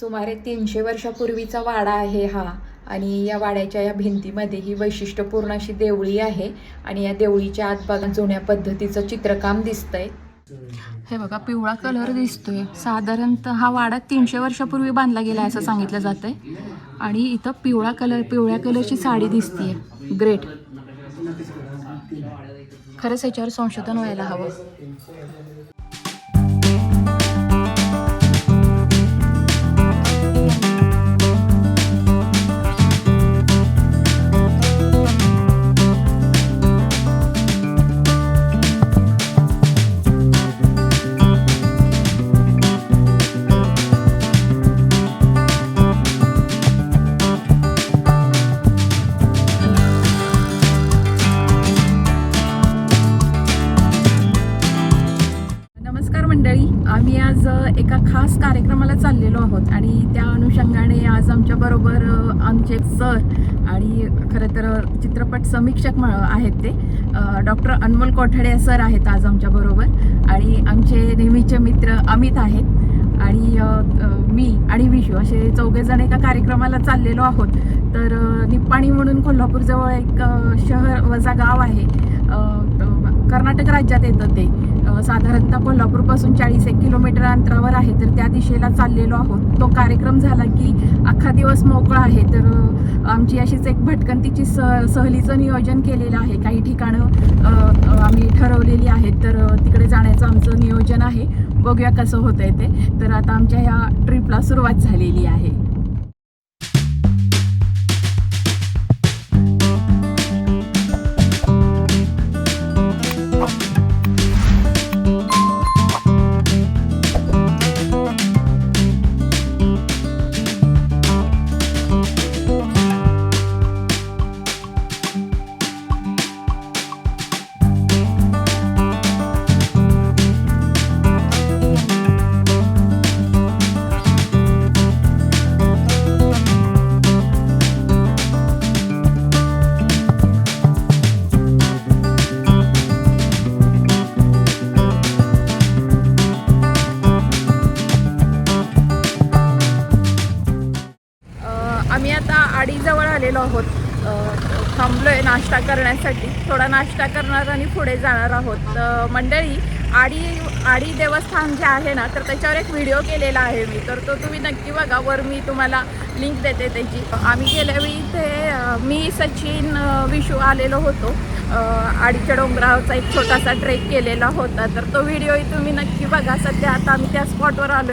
सुमारे तीनशे वर्षापूर्वीचा वाडा आहे हा. आणि या वाड्याच्या या भिंतीमध्ये ही वैशिष्ट्यपूर्ण अशी देवळी आहे. आणि या देवळीच्या आत बघा जुन्या पद्धतीचं चित्रकाम दिसतंय. हे बघा पिवळा कलर दिसतोय. साधारणतः हा वाडा तीनशे वर्षापूर्वी बांधला गेला असं सांगितलं जातंय. आणि इथं पिवळा कलर पिवळ्या कलरची साडी दिसतीये. ग्रेट खरंच याच्यावर संशोधन व्हायला हवं. सर आणि खरं तर चित्रपट समीक्षक आहेत ते. डॉक्टर अनमोल कोठाडे सर आहेत आज आमच्याबरोबर आणि आमचे नेहमीचे मित्र अमित आहेत. आणि मी आणि विशू असे चौघेजण एका कार्यक्रमाला चाललेलो आहोत. तर निप्पाणी म्हणून कोल्हापूरजवळ एक शहर वजा गाव आहे. कर्नाटक राज्यात येतं ते. साधारणतः कोल्हापूरपासून चाळीस एक किलोमीटर अंतरावर आहे तर त्या दिशेला चाललेलो आहोत. तो कार्यक्रम झाला की अख्खा दिवस मोकळा आहे तर आमची अशीच एक भटकंतीची स सहलीचं नियोजन केलेलं आहे. काही ठिकाणं आम्ही ठरवलेली आहेत तर तिकडे जाण्याचं आमचं नियोजन आहे. बघूया कसं होतं आहे ते. तर आता आमच्या ह्या ट्रिपला सुरुवात झालेली आहे. आहोत. थांबलो आहे नाश्ता करण्यासाठी. थोडा नाश्ता करणार आणि पुढे जाणार आहोत. मंडळी आडी आडी देवस्थान जे आहे ना तर त्याच्यावर एक व्हिडिओ केलेला आहे मी. तर तो तुम्ही नक्की बघा. वर मी तुम्हाला लिंक देते त्याची. आम्ही गेल्या वेळी मी सचिन विशू आलेलो होतो. आडीच्या डोंगरावरचा एक छोटासा ट्रेक केलेला होता. तर तो व्हिडिओही तुम्ही नक्की बघा. सध्या आता आम्ही त्या स्पॉटवर आलो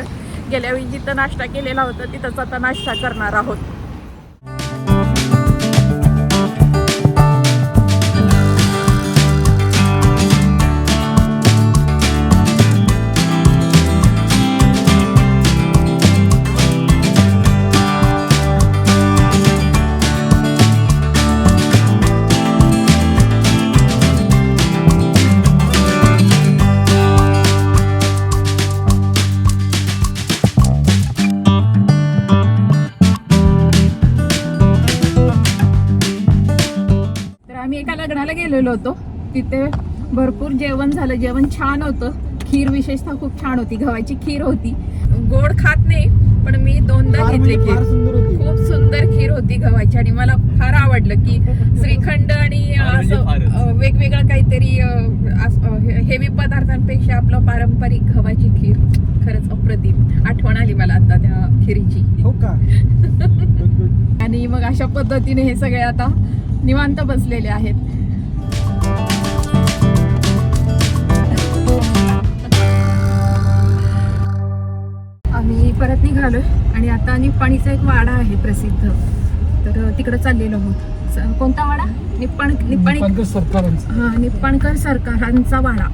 गेल्या वेळी जिथं नाश्ता केलेला होता तिथंच आता नाश्ता करणार आहोत. गेलेलो होतो. तिथे भरपूर जेवण झालं. जेवण छान होतं. खीर विशेषतः खूप छान होती. गव्हाची खीर होती. गोड खात नाही पण मी दोनदा घेतली म्हणजे खीर. सुंदर होती. खूप सुंदर खीर होती गव्हाची आणि मला फार आवडलं की श्रीखंड आणि म्हणजे असं वेगवेगळं काहीतरी हेवी पदार्थांपेक्षा आपलं पारंपरिक गव्हाची खीर खरंच अप्रतिम आठवण आली मला आता त्या खिरीची. हो का. आणि मग अशा पद्धतीने हे सगळे आता निवांत बसलेले आहेत. परत निघालोय आणि आता निप्पाणीचा एक वाडा आहे प्रसिद्ध. तर तिकडे चाललेलो आहोत. कोणता वाडा? निप्पाण निप्पाणी पंकज सरकारांचं. हा निप्पाणकर सरकारांचा वाडा.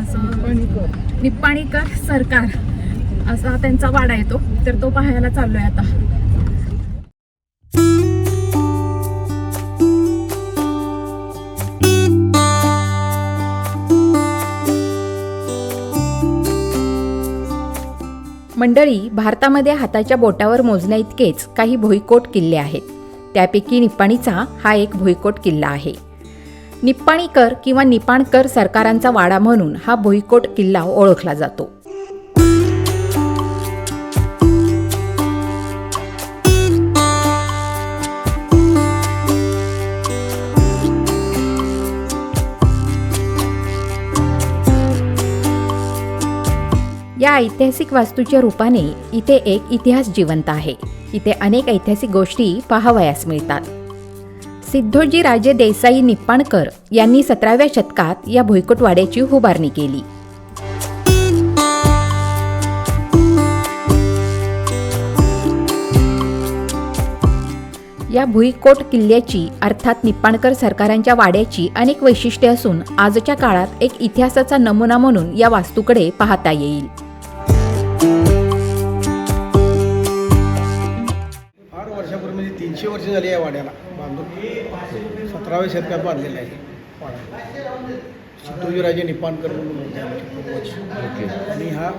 असं पणीकर. निप्पाणीकर सरकार असा त्यांचा वाडा येतो. तर तो पाहायला चाललोय आता. मंडळी भारतामध्ये हाताच्या बोटावर मोजण्या इतकेच काही भुईकोट किल्ले आहेत. त्यापैकी निप्पाणीचा हा एक भुईकोट किल्ला आहे. निप्पाणीकर किंवा निपाणकर सरकारांचा वाडा म्हणून हा भुईकोट किल्ला ओळखला जातो. या ऐतिहासिक वास्तूच्या रूपाने इथे एक इतिहास जिवंत आहे. इथे अनेक ऐतिहासिक गोष्टी पाहावयास मिळतात. सिद्धोजी राजे देसाई निप्पाणकर यांनी सतराव्या शतकात या भुईकोट वाड्याची उभारणी केली. या भुईकोट किल्ल्याची अर्थात निप्पाणकर सरकारांच्या वाड्याची अनेक वैशिष्ट्ये असून आजच्या काळात एक इतिहासाचा नमुना म्हणून या वास्तूकडे पाहता येईल. फार वर्षापूर्वी म्हणजे तीनशे वर्ष झाली या वाड्याला बांधून. सतराव्या शतकात बांधलेला आहे वाडा. सिद्धोजीराजे निपाणकर म्हणून होते आणि हा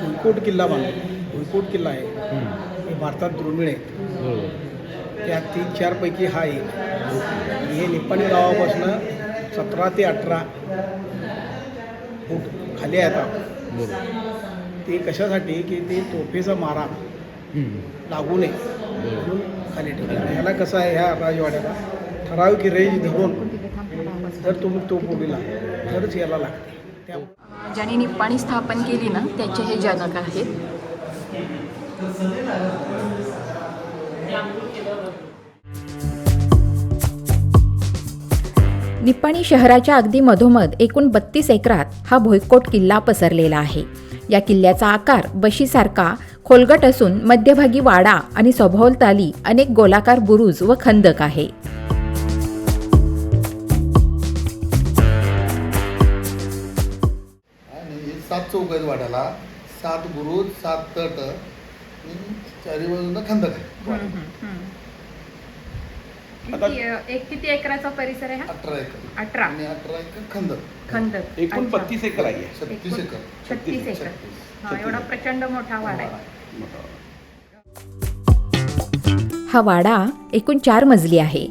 भुईकोट किल्ला बांधला. भुईकोट किल्ला आहे. हे भारतात दुर्मिळ आहेत त्या तीन चारपैकी हा एक. आणि हे निप्पाणी गावापासून सतरा ते अठरा फूट खाली आहे आता ते कशासाठी की ते तोफेचा मारा लागू नये. म्हणून खाली ठेवलं. ह्याला कसं आहे ह्या राजवाड्याला ठराविक रेंज धरून जर तुम्ही तो उडीला तरच याला लागते. त्या ज्याने निप्पाणी स्थापन केली ना त्याचे हे जनक आहेत. निप्पाणी शहराच्या अगदी मधोमध एकूण बत्तीस एकरात हा भुईकोट किल्ला पसरलेला आहे. या किल्ल्याचा आकार बशीसारखा खोलगट असून मध्यभागी वाडा आणि सभोवताली अनेक गोलाकार बुरुज व खंदक आहे. आणि सात आहेत वाड्याला. सात बुरुज सात तट आणि चारी बाजूला खंदक आहे. किती एक किती एकराचा परिसर आहे हा? अठरा एकर. अठरा. आणि अठरा एकर खंदक खंदक एकूण अच्छा. पस्तीस एकर आहे. छत्तीस एकर. छत्तीस एकर. हा एवढा प्रचंड मोठा वाडा आहे. हा वाडा एकूण चार मजली आहे.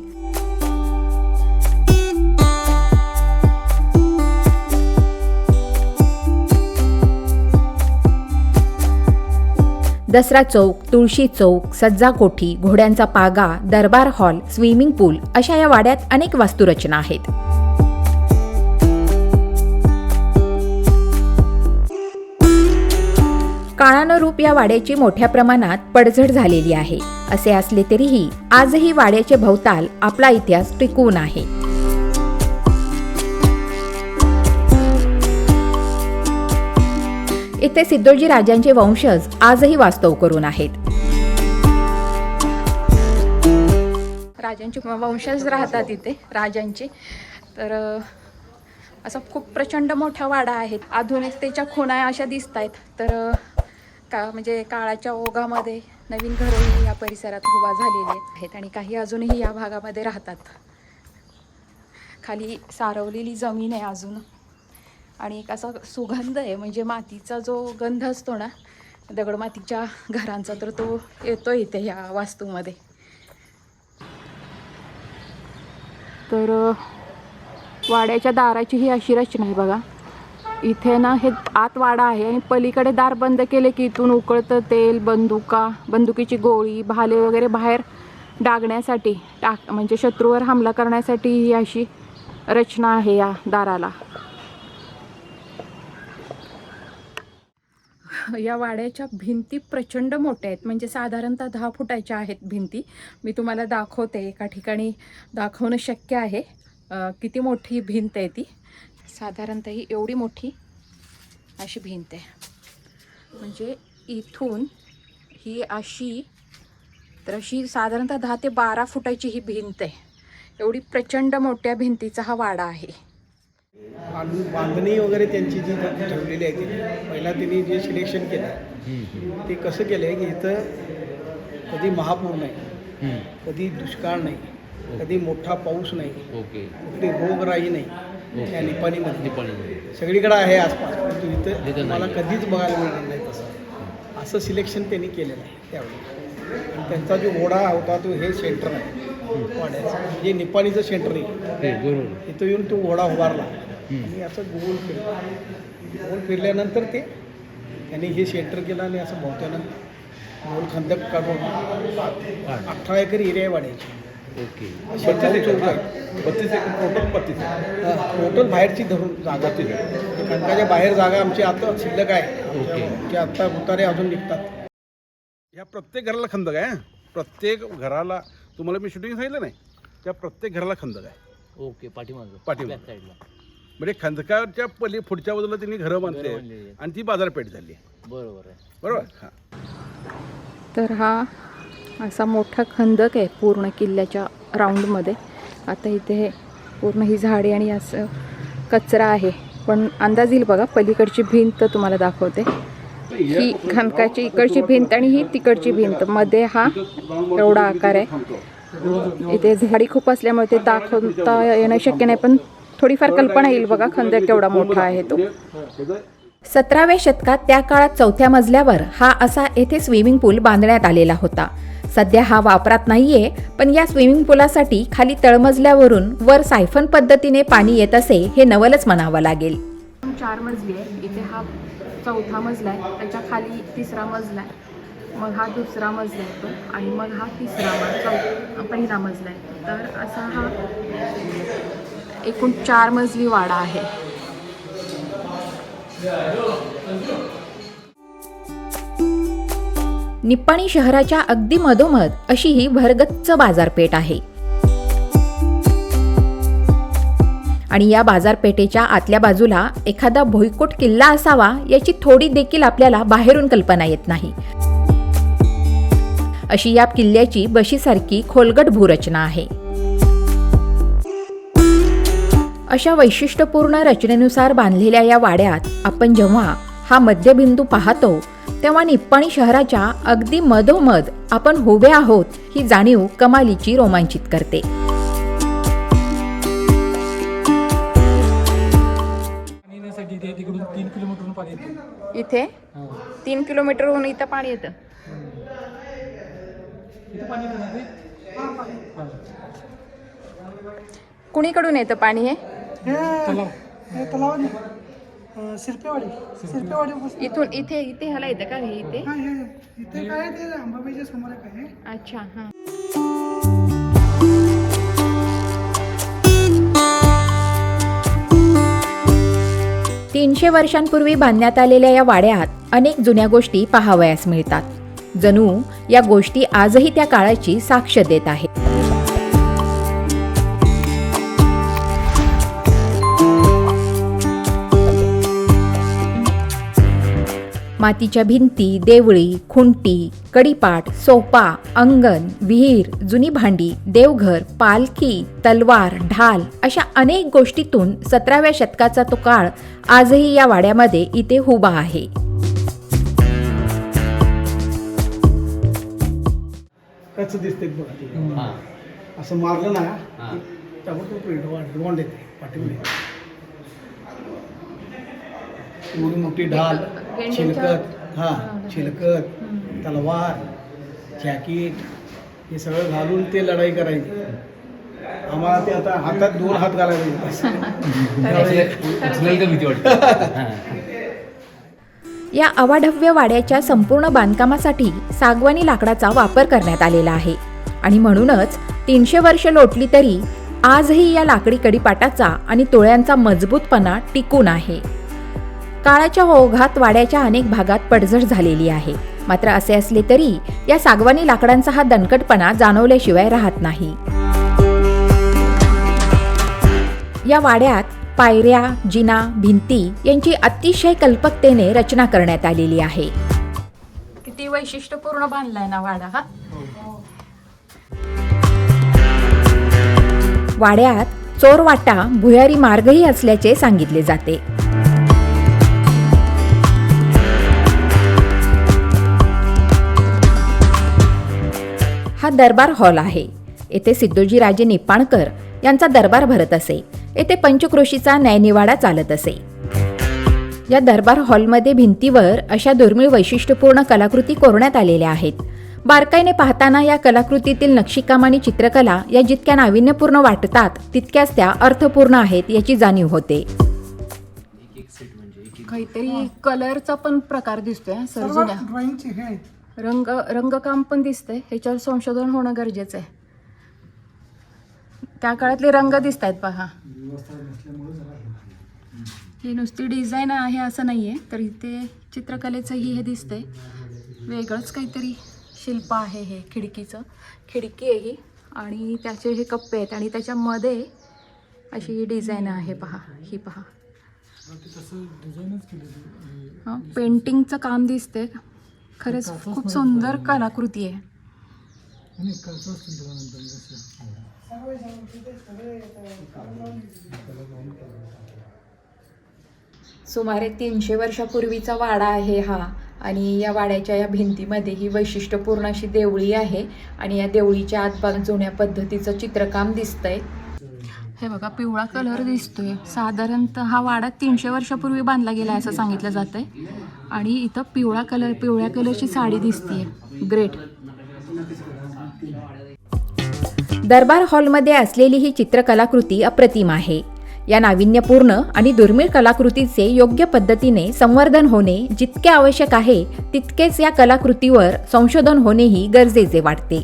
दसरा चौक तुळशी चौक सज्जा कोठी घोड्यांचा पागा दरबार हॉल स्विमिंग पूल अशा या वाड्यात अनेक वास्तुरचना आहेत. काळानुरूप या वाड्याची मोठ्या प्रमाणात पडझड झालेली आहे. असे असले तरीही आजही वाड्याचे भवताल आपला इतिहास टिकवून आहे. इथे सिद्धोजी राजांचे वंशज आजही वास्तव करून आहेत. राजांचे वंशज राहतात इथे राजांचे. तर असा खूप प्रचंड मोठा वाडा आहे. आधुनिकतेच्या खुणा अशा दिसत आहेत तर का म्हणजे काळाच्या ओघामध्ये नवीन घरंही या परिसरात उभा झालेली आहेत आणि काही अजूनही या भागामध्ये राहतात. खाली सारवलेली जमीन आहे अजून. आणि एक असा सुगंध आहे म्हणजे मातीचा जो गंध असतो ना दगडमातीच्या घरांचा तर तो येतो इथे ह्या वास्तूमध्ये. तर वाड्याच्या दाराची ही अशी रचना आहे बघा. इथे ना हे आत वाडा आहे आणि पलीकडे दार बंद केले की इथून उकळतं तेल बंदुका बंदुकीची गोळी भाले वगैरे बाहेर डागण्यासाठी टाक म्हणजे शत्रूवर हमला करण्यासाठी ही अशी रचना आहे या दाराला. या वाड्याच्या भिंती प्रचंड मोठ्या आहेत. म्हणजे साधारणतः दहा फुटाच्या आहेत भिंती. मी तुम्हाला दाखवते. एका ठिकाणी दाखवणं शक्य आहे. किती मोठी भिंत आहे ती? साधारणतः ही एवढी मोठी अशी भिंत आहे. म्हणजे इथून ही अशी तर अशी साधारणतः दहा ते बारा फुटाची ही भिंत आहे. एवढी प्रचंड मोठ्या भिंतीचा हा वाडा आहे. बांध- बांधणी वगैरे त्यांची जी ठेवलेली आहे ती. पहिला त्यांनी जे सिलेक्शन केलं ते कसं केलं आहे की इथं कधी महापूर नाही कधी दुष्काळ नाही कधी मोठा पाऊस नाही ओके. कुठली रोगराई नाही त्या निपाणीमध्ये. निपाणी सगळीकडे आहे आसपास परंतु इथं मला. कधीच बघायला मिळणार नाही तसं. असं सिलेक्शन त्यांनी केलेलं आहे त्यावेळी. आणि त्यांचा जो ओढा होता तो हे सेंटर आहे वाड्याचं. जे निपाणीचं सेंटर आहे इथं येऊन तो घोडा उभारला. आणि असं गोल फिरला. गोल फिरल्यानंतर ते त्यांनी हे सेंटर केलं आणि असं भोवत्यानं गोल खंदक काढून अठरा एकर एरिया आहे वाड्याची ओके बत्तीस एकर बत्तीस एकर टोटल बत्तीस टोटल बाहेरची धरून जागा. ती खंडकाच्या बाहेर जागा आमची आता शिल्लक आहे. त्यामुळे ते आत्ता उतारे अजून निघतात. ह्या प्रत्येक घराला खंदक आहे हं. प्रत्येक घराला तुम्हाला मी शूटिंग सांगितलं नाही त्या प्रत्येक घराला खंदक आहे. ओके पाठीमागं. पाठीमागं. Back side ला. म्हणजे खंदकाच्या पली पुढच्या बाजूला त्यांनी घरं बांधली बांधलेली आहेत. आहेत. आणि ती बाजारपेठ झाली. बरोबर आहे. बरोबर? हां. तर हा असा मोठा खंदक आहे पूर्ण किल्ल्याच्या राऊंडमध्ये. आता इथे पूर्ण ही झाडे आणि असं कचरा आहे. पण अंदाज येईल बघा पलीकडची भिंत तुम्हाला दाखवते. ही खंदकाची इकडची भिंत आणि ही तिकडची भिंत. मध्ये हा एवढा आकार आहे. इथे झाडी खूप असल्यामुळे ते दाखवता येणं शक्य नाही पण थोडीफार कल्पना येईल बघा खंदक केवढा मोठा आहे तो. सतराव्या शतकात त्या काळात चौथ्या मजल्यावर हा असा येथे स्विमिंग पूल बांधण्यात आलेला होता. सध्या हा वापरात नाहीये पण या स्विमिंग पूलासाठी खाली तळमजल्यावरून वर सायफन पद्धतीने पाणी येत असे हे नवलच म्हणावं लागेल. चार मजली आहे इथे हा चौथा मजला आहे. त्याच्याखाली तिसरा मजला आहे. मग हा दुसरा मजला आहे तो आणि मग हा तिसरा मज चौ पहिला मजला आहे. तर असा हा एकूण चार मजली वाडा आहे. निप्पाणी शहराच्या अगदी मधोमध अशी ही भरगच्च बाजारपेठ आहे. आणि या बाजारपेठेच्या आतल्या बाजूला एखादा भुईकोट किल्ला असावा याची थोडी देखील आपल्याला बाहेरून कल्पना येत नाही. अशी या किल्ल्याची बशीसारखी खोलगट भूरचना आहे. अशा वैशिष्ट्यपूर्ण रचनेनुसार बांधलेल्या या वाड्यात आपण जेव्हा हा मध्यबिंदू पाहतो तेव्हा निप्पाणी शहराच्या अगदी मधोमध आपण उभे आहोत ही जाणीव कमालीची रोमांचित करते. इथे? तीन किलोमीटरहून इथं पाणी येतं. इथं पाणी येतं ना ते. कुणीकडून येतं पाणी हे? तलाव. हे तलाव नाही. अं, शिरपेवाडी. इथून इथे इथे ह्याला येतं का हे इथे? हा हे इथे काय आहे ते? अंबाबाईच्या समोर एक आहे. अच्छा हां. तीनशे वर्षांपूर्वी बांधण्यात आलेल्या या वाड्यात अनेक जुन्या गोष्टी पाहावयास मिळतात. जणू या गोष्टी आजही त्या काळाची साक्ष देत आहेत. मातीच्या भिंती देवळी खुंटी कडीपाट सोपा अंगण विहीर जुनी भांडी देवघर पालखी तलवार ढाल अशा अनेक गोष्टीतून सतराव्या शतकाचा तो काळ आजही या वाड्यामध्ये इथे उभा आहे कच्चं दिसते बघा ते. हां असं मारलं ना. त्यामुळे तो ॲडव्हान्ट येते पाठीमध्ये एवढी मोठी ढाल चिलकत हा चिलकत तलवार जॅकेट हे सगळं घालून ते लढाई करायची. आम्हाला ते आता हातात दोन हात वाटते. या अवाढव्य वाड्याच्या संपूर्ण बांधकामासाठी सागवानी लाकडाचा वापर करण्यात आलेला आहे. आणि म्हणूनच तीनशे वर्ष लोटली तरी आजही या लाकडी कडीपाटाचा आणि तुळ्यांचा मजबूतपणा टिकून आहे. काळाच्या ओघात वाड्याच्या अनेक भागात पडझड झालेली आहे. मात्र असे असले तरी या सागवानी लाकडांचा हा दणकटपणा जाणवल्याशिवाय राहत नाही. या वाड्यात पायऱ्या जिना भिंती यांची अतिशय कल्पकतेने रचना करण्यात आलेली आहे. किती वैशिष्ट्यपूर्ण बांधलाय ना वाडा हा? वाड्यात चोरवाटा भुयारी मार्गही असल्याचे सांगितले जाते. हा दरबार हॉल आहे. येथे सिद्धोजी राजे निपाणकर यांचा दरबार भरत असे. येथे पंचक्रोशीचा न्यायनिवाडा चालत असे. या दरबार हॉलमध्ये भिंतीवर अशा दुर्मिळ वैशिष्ट्यपूर्ण कलाकृती कोरण्यात आलेल्या आहेत. बारकाईने पाहताना या कलाकृतीतील नक्षीकाम आणि चित्रकला या जितक्या नाविन्यपूर्ण वाटतात तितक्याच त्या अर्थपूर्ण आहेत याची जाणीव होते. काहीतरी कलरचा पण प्रकार दिसतोय सर ड्रॉइंगचे हे आहेत. रंग रंगकाम पण दिसतंय. ह्याच्यावर संशोधन होणं गरजेचं आहे. त्या काळातले रंग दिसत आहेत पहा. ही नुसती डिझाईन आहे असं नाही आहे तर इथे चित्रकलेचंही हे दिसतंय. वेगळंच काहीतरी शिल्प आहे हे खिडकीचं. खिडकी आहे ही आणि त्याचे हे कप्पे आहेत आणि त्याच्यामध्ये अशी डिझाईन आहे पहा ही पहा. हं, पेंटिंगचं काम दिसते खरंच खूप सुंदर कलाकृती आहे सुमारे तीनशे वर्षापूर्वीचा वाडा आहे हा आणि या वाड्याच्या या भिंतीमध्ये ही वैशिष्ट्यपूर्ण अशी देवळी आहे आणि या देवळीच्या आतबाग जुन्या पद्धतीचं चित्रकाम दिसतंय. हे बघा पिवळा कलर दिसतोय. साधारणतः हा वाडा तीनशे वर्षापूर्वी बांधला गेला आहे असं सांगितलं जातंय. आणि इथं पिवळा कलर पिवळ्या कलरची साडी दिसतीये. ग्रेट दरबार हॉलमध्ये असलेली ही चित्रकलाकृती अप्रतिम आहे. या नाविन्यपूर्ण आणि दुर्मिळ कलाकृतीचे योग्य पद्धतीने संवर्धन होणे जितके आवश्यक आहे तितकेच या कलाकृतीवर संशोधन होणेही गरजेचे वाटते.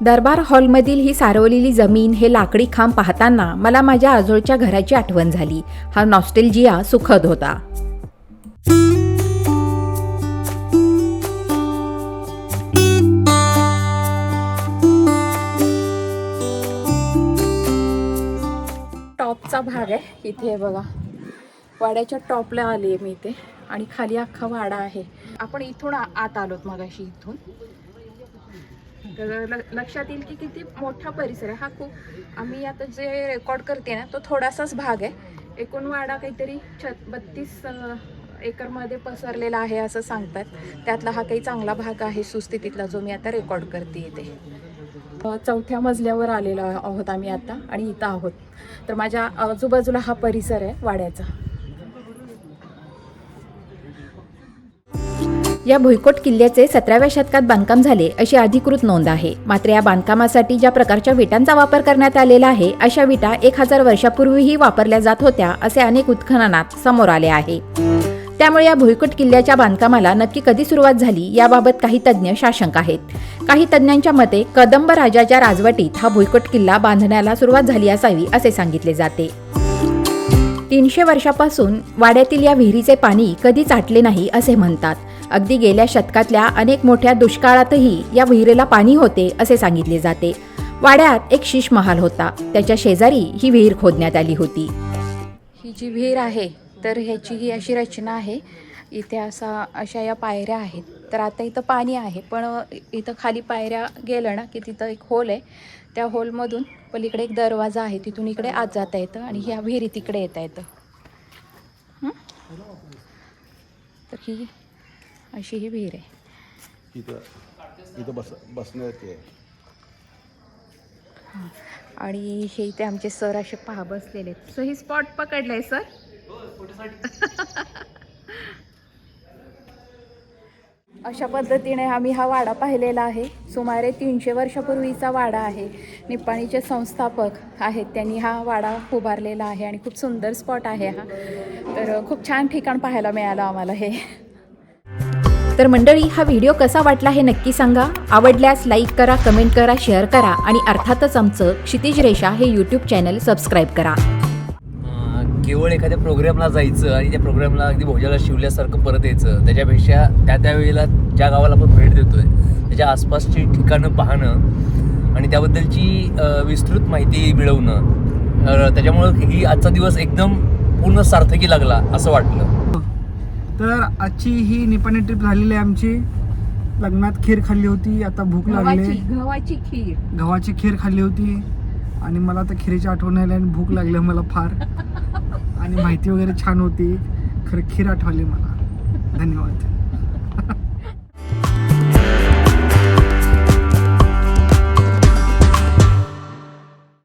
दरबार हॉलमधील ही सारवलेली जमीन हे लाकडी खांब पाहताना मला माझ्या आजोळच्या घराची आठवण झाली. हा नॉस्टेलजिया सुखद होता. टॉपचा भाग आहे. इथे बघा. वाड्याच्या टॉपला आली आहे मी इथे. आणि खाली अख्खा वाडा आहे. आपण इथून आत आलोत मगाशी इथून. तर ल- लक्षात येईल की किती मोठा परिसर आहे. हा खूप आम्ही आता जे रेकॉर्ड करते ना तो थोडासाच भाग आहे. एकूण वाडा काहीतरी छत बत्तीस एकरमध्ये पसरलेला आहे असं सांगतात. त्यातला हा काही चांगला भाग आहे सुस्थितीतला जो मी आता रेकॉर्ड करते इथे. चौथ्या मजल्यावर आलेलो आहोत आम्ही आता आणि इथं आहोत. तर माझ्या आजूबाजूला हा परिसर आहे वाड्याचा. या भुईकोट किल्ल्याचे सतराव्या शतकात बांधकाम झाले अशी अधिकृत नोंद आहे. मात्र या बांधकामासाठी ज्या प्रकारच्या विटांचा वापर करण्यात आलेला आहे अशा विटा एक हजार वर्षापूर्वीही वापरल्या जात होत्या असे अनेक उत्खननात समोर आले आहे. त्यामुळे या भुईकोट किल्ल्याच्या बांधकामाला नक्की कधी सुरुवात झाली याबाबत काही तज्ज्ञ साशंक आहेत. काही तज्ज्ञांच्या मते कदंब राजाच्या राजवटीत हा भुईकोट किल्ला बांधण्याला सुरुवात झाली असावी असे सांगितले जाते. तीनशे वर्षापासून वाड्यातील या विहिरीचे पाणी कधी चाटले नाही असे म्हणतात. अगदी गेल्या शतकातल्या अनेक मोठ्या दुष्काळातही या विहिरीला पाणी होते असे सांगितले जाते. वाड्यात एक शीश महाल होता. त्याच्या शेजारी ही विहीर खोदण्यात आली होती. ही जी विहीर आहे तर ह्याची ही अशी रचना आहे. इथे असा अशा या पायऱ्या आहेत. तर आता इथं पाणी आहे पण इथं खाली पायऱ्या गेलं ना की तिथं एक होल आहे. त्या होलमधून पलीकडे एक दरवाजा आहे. तिथून इकडे आत जाता येतं आणि ह्या विहिरी तिकडे येता येतं. तर ही अशी ही विहीर आहे. इथं इथं बस बसण्याची आहे. आणि हे इथे आमचे सर असे पहा बसलेले आहेत. सो ही स्पॉट पकडलाय सर अशा पद्धतीने आम्ही हा वाडा पाहिलेला आहे. सुमारे तीनशे वर्षापूर्वीचा वाडा आहे. निपाणीचे संस्थापक आहेत. त्यांनी हा वाडा उभारलेला आहे आणि खूप सुंदर स्पॉट आहे हा. तर खूप छान ठिकाण पाहायला मिळालं आम्हाला हे. तर मंडळी हा व्हिडिओ कसा वाटला हे नक्की सांगा. आवडल्यास लाईक करा कमेंट करा शेअर करा आणि अर्थातच आमचं क्षितिज रेषा हे यूट्यूब चॅनल सबस्क्राईब करा. केवळ एखाद्या प्रोग्रामला जायचं आणि त्या प्रोग्रामला अगदी भोजाला शिवल्यासारखं परत यायचं त्याच्यापेक्षा त्या त्यावेळेला ज्या गावाला आपण भेट देतोय त्याच्या आसपासची ठिकाणं पाहणं आणि त्याबद्दलची विस्तृत माहिती मिळवणं त्याच्यामुळं ही आजचा दिवस एकदम पूर्ण सार्थकी लागला असं वाटलं. तर आजची ही निपाणी ट्रिप झालेली आहे आमची. लग्नात खीर खाल्ली होती आता भूक लागली गव्हाची गव्हाची खीर. गव्हाची खीर खाल्ली होती. आणि मला आता खिरीची आठवण आली आणि भूक लागली मला फार. आणि माहिती वगैरे छान होती. खरं खीर आठवली मला. धन्यवाद.